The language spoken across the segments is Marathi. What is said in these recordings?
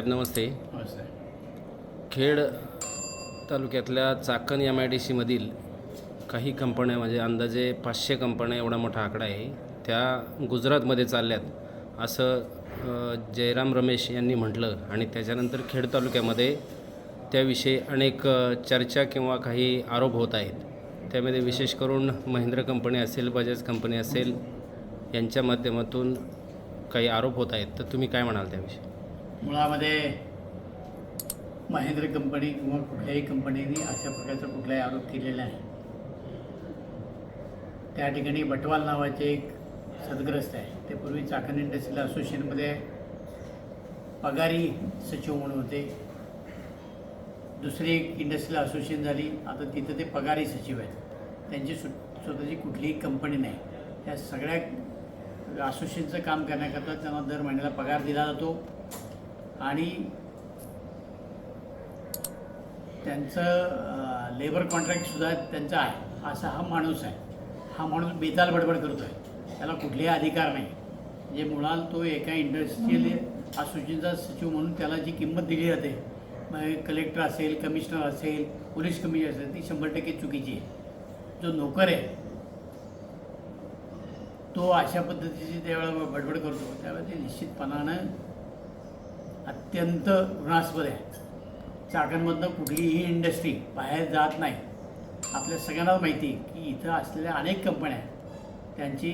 साहेब नमस्ते. खेड तालुक्यातल्या चाकण एम आय डी सीमधील काही कंपन्या म्हणजे अंदाजे पाचशे कंपन्या एवढा मोठा आकडा आहे त्या गुजरातमध्ये चालल्यात. असं जयराम रमेश यांनी म्हटलं आणि त्याच्यानंतर खेड तालुक्यामध्ये त्याविषयी अनेक चर्चा किंवा काही आरोप होत आहेत. त्यामध्ये विशेष करून महिंद्रा कंपनी असेल बजाज कंपनी असेल यांच्या माध्यमातून काही आरोप होत आहेत. तर तुम्ही काय म्हणाल त्याविषयी? मुळामध्ये महेंद्र कंपनी किंवा कुठल्याही कंपनीने अशा प्रकारचा कुठलाही आरोप केलेला आहे. त्या ठिकाणी बटवाल नावाचे एक सदग्रस्त आहे. ते पूर्वी चाकण इंडस्ट्रियल असोसिएशनमध्ये पगारी सचिव म्हणून होते. दुसरी एक इंडस्ट्रियल असोसिएशन झाली. आता तिथं ते पगारी सचिव आहेत. त्यांची सु स्वतःची कुठलीही कंपनी नाही. त्या सगळ्या असोसिएशनचं काम करण्याकरता त्यांना दर महिन्याला पगार दिला जातो. आणि त्यांचं लेबर कॉन्ट्रॅक्टसुद्धा त्यांचा आहे. असा हा माणूस आहे. हा माणूस बेताल बडबड करतो आहे त्याला कुठलेही अधिकार नाही. म्हणजे मुळात तो एका इंडस्ट्रियल असोसिएशनचा सचिव म्हणून त्याला जी किंमत दिली जाते मग कलेक्टर असेल कमिशनर असेल पोलीस कमिशनर असेल ती शंभर टक्के चुकीची आहे. जो नोकर आहे तो अशा पद्धतीची त्यावेळेला बडबड करतो. त्यावेळेला ते निश्चितपणानं अत्यंत ऋणास्पद आहे. चाकणमधनं कुठलीही इंडस्ट्री बाहेर जात नाही. आपल्या सगळ्यांनाच माहिती आहे की इथं असलेल्या अनेक कंपन्या आहेत. त्यांची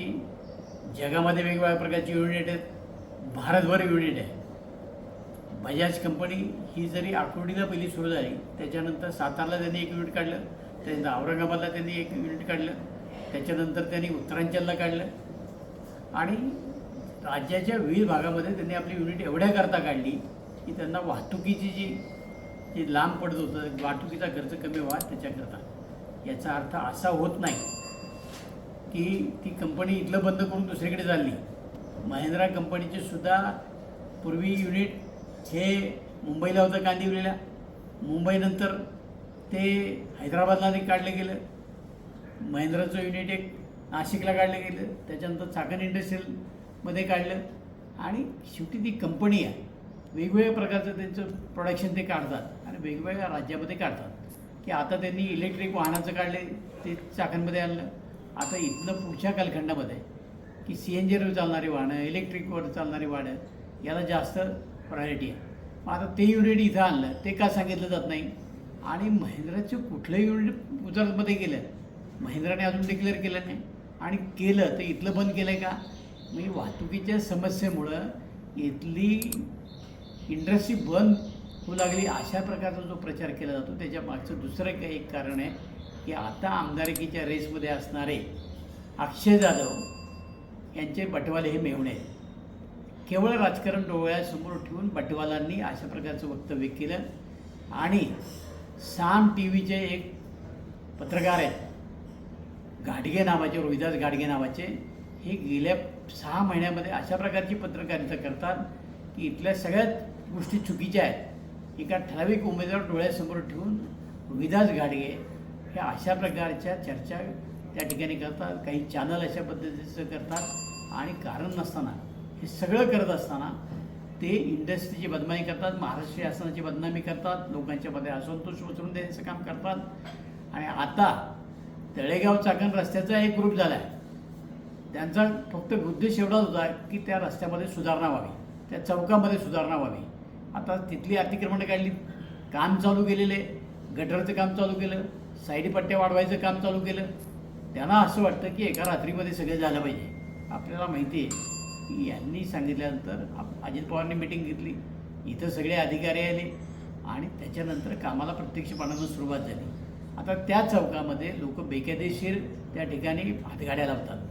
जगामध्ये वेगवेगळ्या प्रकारची युनिट आहेत. भारतभर युनिट आहे. बजाज कंपनी ही जरी आकुर्डीला पहिली सुरू झाली त्याच्यानंतर सातारला त्यांनी एक युनिट काढलं त्यानंतर औरंगाबादला त्यांनी एक युनिट काढलं त्याच्यानंतर त्यांनी उत्तरांचलला काढलं. आणि राज्याच्या विविध भागामध्ये त्यांनी आपली युनिट एवढ्या करता काढली की त्यांना वाहतुकीची जी जे लांब पडत होतं वाहतुकीचा खर्च कमी व्हा त्याच्याकरता. याचा अर्थ असा होत नाही की ती कंपनी इथलं बंद करून दुसरीकडे चालली. महिंद्रा कंपनीचे सुद्धा पूर्वी युनिट हे मुंबईला होतं कांदिवलीला. मुंबईनंतर ते हैदराबादला ते काढलं गेलं. महिंद्राचं युनिट एक नाशिकला काढलं गेलं. त्याच्यानंतर चाकण मध्ये काढलं. आणि शेवटी ती कंपनी आहे. वेगवेगळ्या प्रकारचं त्यांचं प्रोडक्शन ते काढतात. आणि वेगवेगळ्या राज्यामध्ये काढतात. की आता त्यांनी इलेक्ट्रिक वाहनाचं काढले ते चाकणमध्ये आणलं. आता इथलं पुढच्या कालखंडामध्ये की सी एन जीवर चालणारी वाहनं इलेक्ट्रिकवर चालणारी वाहनं याला जास्त प्रायोरिटी आहे. मग आता ते युनिट इथं आणलं. ते का सांगितलं जात नाही? आणि महिंद्राचं कुठलं युनिट गुजरातमध्ये गेलं महिंद्राने अजून डिक्लेअर केलं नाही. आणि केलं तर इथलं बंद केलं आहे का? म्हणजे वाहतुकीच्या समस्येमुळं इथली इंडस्ट्री बंद होऊ लागली अशा प्रकारचा जो प्रचार केला जातो त्याच्या मागचं दुसरं काही एक कारण आहे की आता आमदारकीच्या रेसमध्ये असणारे अक्षय जाधव यांचे बटवाले हे मेवणे आहेत. केवळ राजकारण डोळ्यासमोर ठेवून बटवालांनी अशा प्रकारचं वक्तव्य केलं आणि साम टी व्हीचे एक पत्रकार आहेत गाडगे नावाचे रोहिदास गाडगे नावाचे हे गेल्या सहा महिन्यामध्ये अशा प्रकारची पत्रकारिता करतात की इथल्या सगळ्यात गोष्टी चुकीच्या आहेत. एका ठराविक उमेदवार डोळ्यासमोर ठेवून विदास गाडगे हे अशा प्रकारच्या चर्चा त्या ठिकाणी करतात काही चॅनल अशा पद्धतीचं करतात आणि कारण नसताना हे सगळं करत असताना ते इंडस्ट्रीची बदनामी करतात महाराष्ट्र शासनाची बदनामी करतात लोकांच्या मध्ये असंतोष उचलून देण्याचं काम करतात. आणि आता तळेगाव चाकण रस्त्याचा एक ग्रुप झाला आहे त्यांचा फक्त उद्देश एवढाच होता की त्या रस्त्यामध्ये सुधारणा व्हावी. त्या चौकामध्ये सुधारणा व्हावी. आता तिथली अतिक्रमणं काढली काम चालू केलेले गटरचं काम चालू केलं साईडी पट्ट्या वाढवायचं काम चालू केलं. त्यांना असं वाटतं की एका रात्रीमध्ये सगळं झालं पाहिजे. आपल्याला माहिती आहे की यांनी सांगितल्यानंतर आप- अजित पवारांनी मिटिंग घेतली. इथं सगळे अधिकारी आले आणि त्याच्यानंतर कामाला प्रत्यक्षपणानं सुरुवात झाली. आता त्या चौकामध्ये लोक बेकायदेशीर त्या ठिकाणी हातगाड्या लावतात.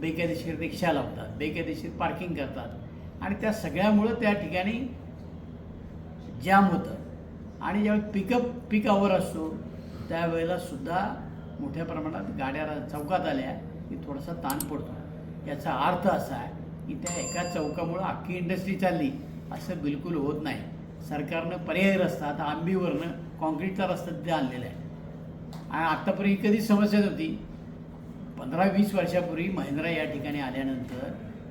बेकायदेशीर रिक्षा लावतात बेकायदेशीर पार्किंग करतात. आणि त्या सगळ्यामुळं त्या ठिकाणी जाम होतं. आणि ज्यावेळी पिकअप पिक आवर असतो त्यावेळेला सुद्धा मोठ्या प्रमाणात गाड्या रा- चौकात आल्या की थोडासा ताण पडतो. याचा अर्थ असा आहे की त्या एका चौकामुळं अख्खी इंडस्ट्री चालली असं बिलकुल होत नाही. सरकारनं पर्यायी रस्ता आता आंबीवरनं कॉन्क्रीटचा रस्ता तिथे आणलेला आहे. आणि आत्तापर्यंत कधी समस्या नव्हती. पंधरा वीस वर्षापूर्वी महिंद्रा या ठिकाणी आल्यानंतर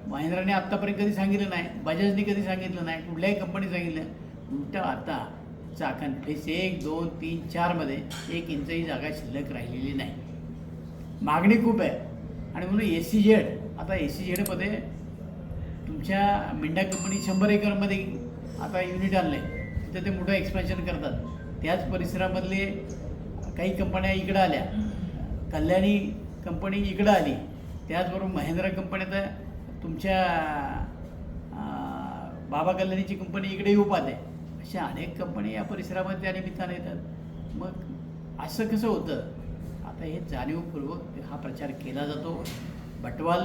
महिंद्राने आत्तापर्यंत कधी सांगितलं नाही बजाजने कधी सांगितलं नाही कुठल्याही कंपनी सांगितलं उलटं आता चाकण फेस एक दोन तीन चारमध्ये एक इंचही जागा शिल्लक राहिलेली नाही. मागणी खूप आहे. आणि म्हणून ए सी झेड आता ए सी झेडमध्ये तुमच्या मिंडा कंपनी शंभर एकरमध्ये आता युनिट आणलं आहे तिथं ते मोठं एक्सपेन्शन करतात. त्याच परिसरामधले काही कंपन्या इकडं आल्या. कल्याणी कंपनी इकडं आली त्याचबरोबर महिंद्रा कंपनी तर तुमच्या बाबा कल्याणीची कंपनी इकडे येऊ पाहते. अशा अनेक कंपनी या परिसरामध्ये त्या निमित्तानं येतात. मग असं कसं होतं? आता हे जाणीवपूर्वक हा प्रचार केला जातो. बटवाल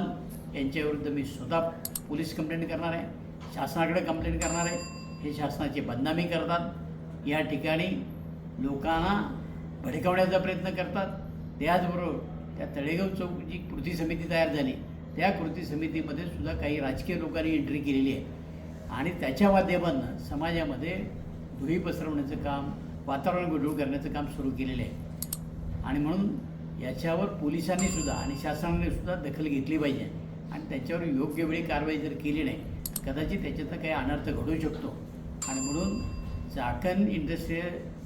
यांच्याविरुद्ध मी स्वतः पोलीस कंप्लेंट करणार आहे. शासनाकडे कंप्लेंट करणार आहे. हे शासनाची बदनामी करतात. या ठिकाणी लोकांना भडकवण्याचा प्रयत्न करतात. त्याचबरोबर त्या तळेगाव चौक जी कृती समिती तयार झाली त्या कृती समितीमध्ये सुद्धा काही राजकीय लोकांनी एंट्री केलेली आहे. आणि त्याच्या माध्यमातून समाजामध्ये धुळी पसरवण्याचं काम वातावरण गोडूळ करण्याचं काम सुरू केलेलं आहे. आणि म्हणून याच्यावर पोलिसांनी सुद्धा आणि शासनाने सुद्धा दखल घेतली पाहिजे. आणि त्याच्यावर योग्य वेळी कारवाई जर केली नाही कदाचित त्याच्यात काही अनर्थ घडू शकतो. आणि म्हणून चाकण इंडस्ट्री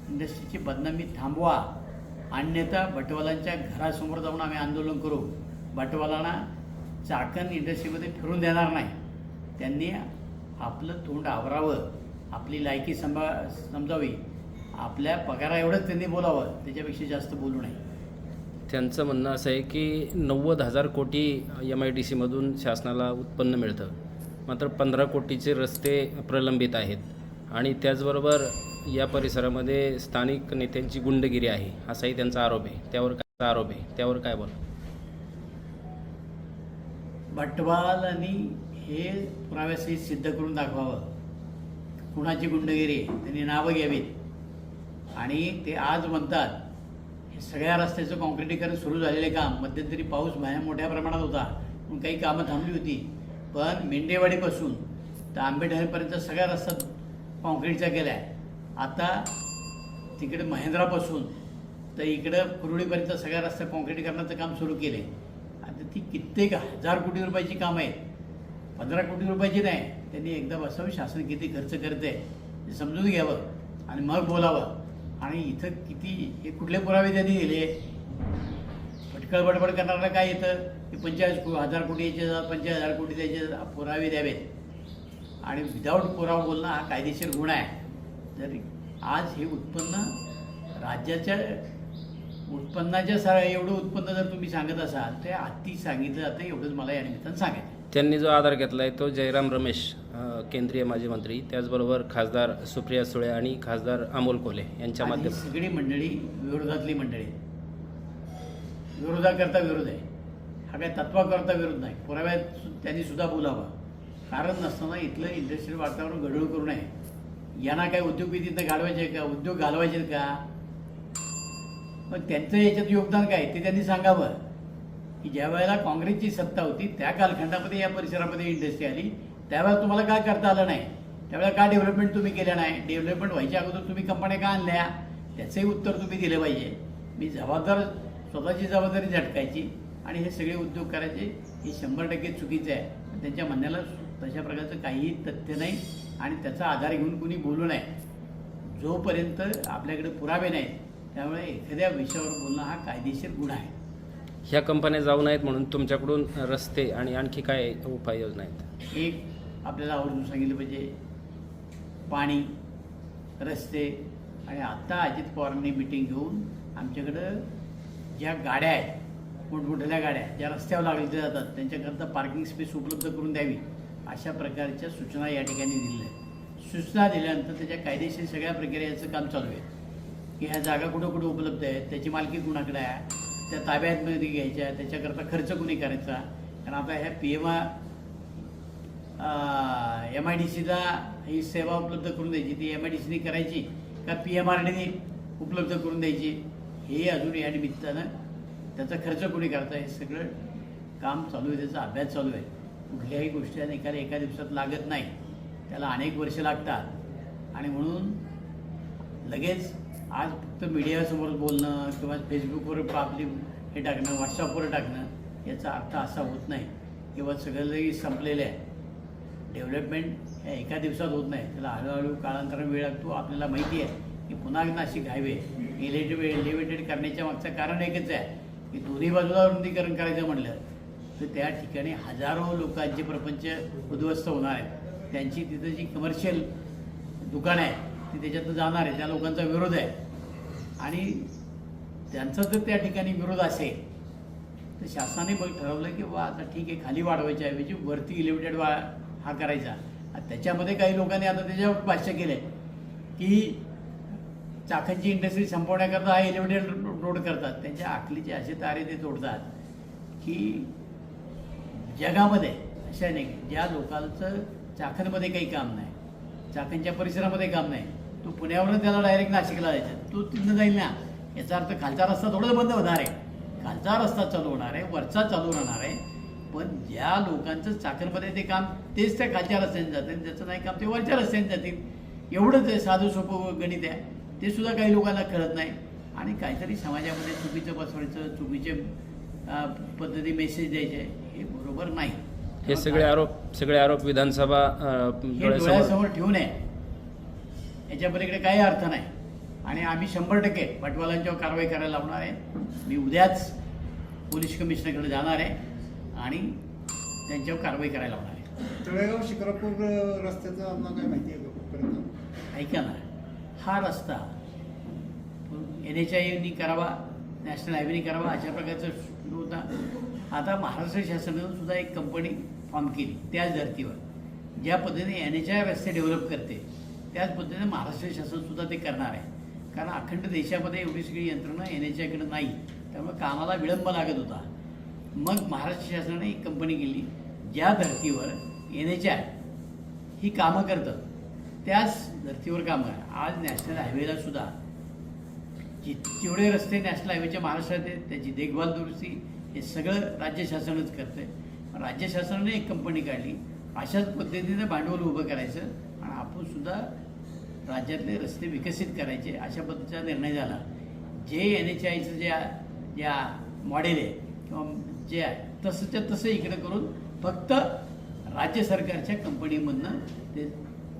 इंडस्ट्रीची बदनामी थांबवा. अन्यथा बटवालांच्या घरासमोर जाऊन आम्ही आंदोलन करू. बटवालांना चाकण इंडस्ट्रीमध्ये फिरून देणार नाही. त्यांनी आपलं तोंड आवरावं आपली लायकी संभा समजावी. आपल्या पगारा एवढंच त्यांनी बोलावं त्याच्यापेक्षा जास्त बोलू नये. त्यांचं म्हणणं असं आहे की नव्वद हजार कोटी एम आय डी सीमधून शासनाला उत्पन्न मिळतं. मात्र पंधरा कोटीचे रस्ते प्रलंबित आहेत. आणि त्याचबरोबर या परिसरामध्ये स्थानिक नेत्यांची गुंडगिरी आहे असाही त्यांचा आरोप आहे. त्यावर काय आरोप आहे? त्यावर काय बोल बटवालांनी हे पुराव्याशी सिद्ध करून दाखवावं. कुणाची गुंडगिरी आहे, त्यांनी नावं घ्यावीत. आणि ते आज म्हणतात हे सगळ्या रस्त्याचं कॉन्क्रिटीकरण सुरू झालेले काम मध्यंतरी पाऊस भया मोठ्या प्रमाणात होता. पण काही कामं थांबली होती. पण मेंढेवाडीपासून तर आंबेढाणीपर्यंत सगळ्या रस्ता कॉन्क्रीटचा केला आहे आता तिकडे महेंद्रापासून तर इकडं कुरुळीपर्यंत सगळ्या रस्ता काँक्रीटीकरणाचं काम सुरू केलं आहे आता ती कित्येक हजार कोटी रुपयाची कामं आहेत. पंधरा कोटी रुपयाची नाही त्यांनी एकदा बसावं शासन किती खर्च करते ते समजून घ्यावं आणि मग बोलावं. आणि इथं किती हे कुठले पुरावे त्यांनी दिले? पटकळ बडबड करणाऱ्याला काय येतं? की पंचेचाळीस को हजार कोटी याचे पंचेचाळीस हजार कोटी त्याचे पुरावे द्यावेत. आणि विदाऊट पुरावा बोलणं हा कायदेशीर गुन्हा आहे. तर आज हे उत्पन्न राज्याच्या उत्पन्नाच्या सा एवढं उत्पन्न जर तुम्ही सांगत असाल ते अति सांगितलं जातं एवढंच मला या निमित्तानं सांगायचं त्यांनी जो आधार घेतला आहे तो जयराम रमेश केंद्रीय माजी मंत्री त्याचबरोबर खासदार सुप्रिया सुळे आणि खासदार अमोल कोल्हे यांच्या आणि माध्यमातून. सगळी मंडळी विरोधातली मंडळी. विरोधाकरता विरोध आहे. हा काय तत्वाकरता विरोध नाही. पुराव्यात सु- त्यांनी सुद्धा बोलावं. कारण नसताना इथलं इंडस्ट्रियल वातावरण गढूळ करू नये. यांना काय उद्योगपतींना घालवायचे का? उद्योग घालवायचे का? पण त्यांचं याच्यात योगदान काय? ते त्यांनी सांगावं की ज्या वेळेला काँग्रेसची सत्ता होती त्या कालखंडामध्ये या परिसरामध्ये इंडस्ट्री आली त्यावेळेला तुम्हाला काय करता आलं नाही? त्यावेळेला का डेव्हलपमेंट तुम्ही केलं नाही? डेव्हलपमेंट व्हायच्या अगोदर तुम्ही कंपन्या का आणल्या? त्याचंही उत्तर तुम्ही दिलं पाहिजे. मी जबाबदार स्वतःची जबाबदारी झटकायची आणि हे सगळे उद्योग करायचे हे शंभर टक्के चुकीचं आहे. त्यांच्या म्हणण्याला तशा प्रकारचं काहीही तथ्य नाही. आणि त्याचा आधार घेऊन कुणी बोलू नये. जोपर्यंत आपल्याकडे पुरावे नाहीत त्यामुळे एखाद्या विषयावर बोलणं हा कायदेशीर गुन्हा आहे. ह्या कंपन्या जाऊ नयेत म्हणून तुमच्याकडून रस्ते आणि आणखी काय उपाययोजना आहेत? एक आपल्याला आवर्जून सांगितलं पाहिजे पाणी रस्ते आणि आत्ता अजित पवारांनी मिटिंग घेऊन आमच्याकडं ज्या गाड्या आहेत मोठमोठ्या गाड्या ज्या रस्त्यावर लागल्या जातात त्यांच्याकरता पार्किंग स्पेस उपलब्ध करून द्यावी. अशा प्रकारच्या सूचना या ठिकाणी दिलेल्या आहेत. सूचना दिल्यानंतर त्याच्या कायदेशीर सगळ्या प्रक्रियेचं काम चालू आहे. की ह्या जागा कुठं कुठं उपलब्ध आहेत त्याची मालकी कुणाकडे आहे त्या ताब्यातमध्ये घ्यायच्या त्याच्याकरता खर्च कुणी करायचा? कारण आता ह्या P M M I D सीला ही सेवा उपलब्ध करून द्यायची. ती एम आय डी सीने करायची का पी एम आर डीने उपलब्ध करून द्यायची? हे अजून या निमित्तानं त्याचा खर्च कोणी करता हे सगळं काम चालू आहे त्याचा अभ्यास चालू आहे. कुठल्याही गोष्टी एखाद्या एका दिवसात लागत नाही. त्याला अनेक वर्ष लागतात. आणि म्हणून लगेच आज फक्त मीडियासमोर बोलणं किंवा फेसबुकवर आपली हे टाकणं व्हॉट्सअपवर टाकणं याचा अर्थ असा होत नाही. किंवा सगळं संपलेलं आहे. डेव्हलपमेंट ह्या एका दिवसात होत नाही. त्याला हळूहळू काळांतराने वेळ लागतो. आपल्याला माहिती आहे की पुन्हा नाशिक हायवे एलिव्हेटेड एलिव्हेटेड करण्याच्या मागचं कारण एकच आहे. की दोन्ही बाजूला रुंदीकरण करायचं म्हटलं तर त्या ठिकाणी हजारो लोकांचे प्रपंच उद्ध्वस्त होणार आहेत त्यांची तिथं जी कमर्शियल दुकानं आहे ती त्याच्यातनं जाणार आहे त्या लोकांचा विरोध आहे. आणि त्यांचा जर त्या ठिकाणी विरोध असेल तर शासनाने बघ ठरवलं की बा आता ठीक आहे खाली वाढवायच्या ऐवजी वरती इलिमिटेड वा हा करायचा. आणि त्याच्यामध्ये काही लोकांनी आता त्याच्यावर भाष्य केलं आहे की चाकणची इंडस्ट्री संपवण्याकरता हा इलिमिटेड रोड करतात. त्यांच्या आखलीचे असे तारे ते तोडतात की जगामध्ये अशा नाही ज्या लोकांचं चाकणमध्ये काही काम नाही चाकणच्या परिसरामध्ये काम नाही तो पुण्यावरून त्याला डायरेक्ट नाशिकला जायचं. तो तिथनं जाईल ना. याचा अर्थ खालचा रस्ता थोडा बंद होणार आहे. खालचा रस्ता चालू होणार आहे वरचा चालू राहणार आहे. पण ज्या लोकांचं चाकणमध्ये ते काम तेच त्या खालच्या रस्त्याने जातील. ज्याचं नाही काम ते वरच्या रस्त्याने जातील. एवढंच आहे साधं सोपं गणित आहे. ते सुद्धा काही लोकांना कळत नाही. आणि काहीतरी समाजामध्ये चुकीचं बसवायचं चुकीचे पद्धती मेसेज द्यायचे हे बरोबर नाही. हे सगळे आरोप सगळे आरोप विधानसभा हे डोळ्यासमोर ठेवू नये. याच्या पलीकडे काही अर्थ नाही. आणि आम्ही शंभर टक्के पटवालांच्यावर कारवाई करायला लावणार आहे. मी उद्याच पोलीस कमिशनरकडे जाणार आहे आणि त्यांच्यावर कारवाई करायला लावणार आहे. तळेगाव शिक्रापूर रस्त्याचं आम्हाला काय माहिती आहे ऐका ना. हा रस्ता एन एच आयनी करावा नॅशनल हायवेनी करावा अशा प्रकारचा होता. आता महाराष्ट्र शासनानं सुद्धा एक कंपनी फॉर्म केली त्याच धर्तीवर. ज्या पद्धतीने एन एच आय रस्ते डेव्हलप करते त्याच पद्धतीने महाराष्ट्र शासनसुद्धा ते करणार आहे. कारण अखंड देशामध्ये एवढी सगळी यंत्रणा एन एच आयकडे नाही त्यामुळे कामाला विलंब लागत होता. मग महाराष्ट्र शासनाने एक कंपनी केली ज्या धर्तीवर एन एच आय ही कामं करतं त्याच धर्तीवर कामं आज नॅशनल हायवेला सुद्धा जी जेवढे रस्ते नॅशनल हायवेच्या महाराष्ट्रात आहेत त्याची देखभाल दुरुस्ती हे सगळं राज्य शासनच करतं राज्य शासनाने एक कंपनी काढली. अशाच पद्धतीनं भांडवल उभं करायचं आणि आपण सुद्धा राज्यातले रस्ते विकसित करायचे अशा पद्धतीचा निर्णय झाला. जे एन एच आयचं ज्या ज्या मॉडेल आहे किंवा जे आहे तसंच्या तसं इकडे करून फक्त राज्य सरकारच्या कंपनीमधनं ते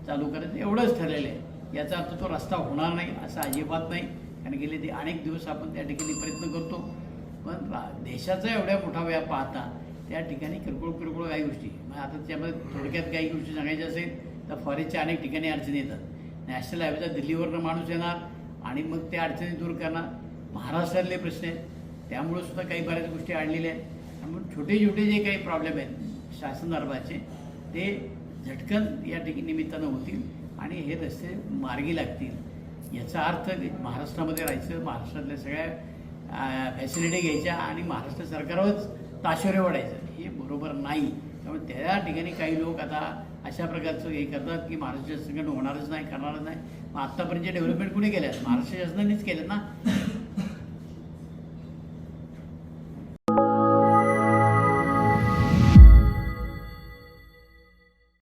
चालू करायचं. एवढंच ठरलेलं आहे. याचा अर्थ तो रस्ता होणार नाही असं अजिबात नाही. कारण गेले ते अनेक दिवस आपण त्या ठिकाणी प्रयत्न करतो. पण देशाचा एवढ्या मोठा व्याप पाहता त्या ठिकाणी किरकोळ किरकोळ काही गोष्टी. मग आता त्यामध्ये थोडक्यात काही गोष्टी सांगायच्या असेल तर फॉरेनच्या अनेक ठिकाणी अडचणी येतात. नॅशनल हायवेचा दिल्लीवरनं माणूस येणार आणि मग त्या अडचणी दूर करणार. महाराष्ट्रातले प्रश्न आहेत. त्यामुळे सुद्धा काही बऱ्याच गोष्टी आणलेल्या आहेत. म्हणून छोटे छोटे जे काही प्रॉब्लेम आहेत शासन दरबारचे ते झटकन या ठिकाणी निमित्तानं होतील आणि हे रस्ते मार्गी लागतील. याचा अर्थ महाराष्ट्रामध्ये राहायचं महाराष्ट्रातल्या सगळ्या फॅसिलिटी घ्यायच्या आणि महाराष्ट्र सरकारवरच ताशोरे वाढायचं हे बरोबर नाही. त्यामुळे त्या ठिकाणी काही लोक आता अशा प्रकारचं हे करतात की महाराष्ट्र शासनाकडून होणारच नाही करणारच नाही. मग आत्तापर्यंत डेव्हलपमेंट कुणी केल्या महाराष्ट्र शासनानेच केलं ना?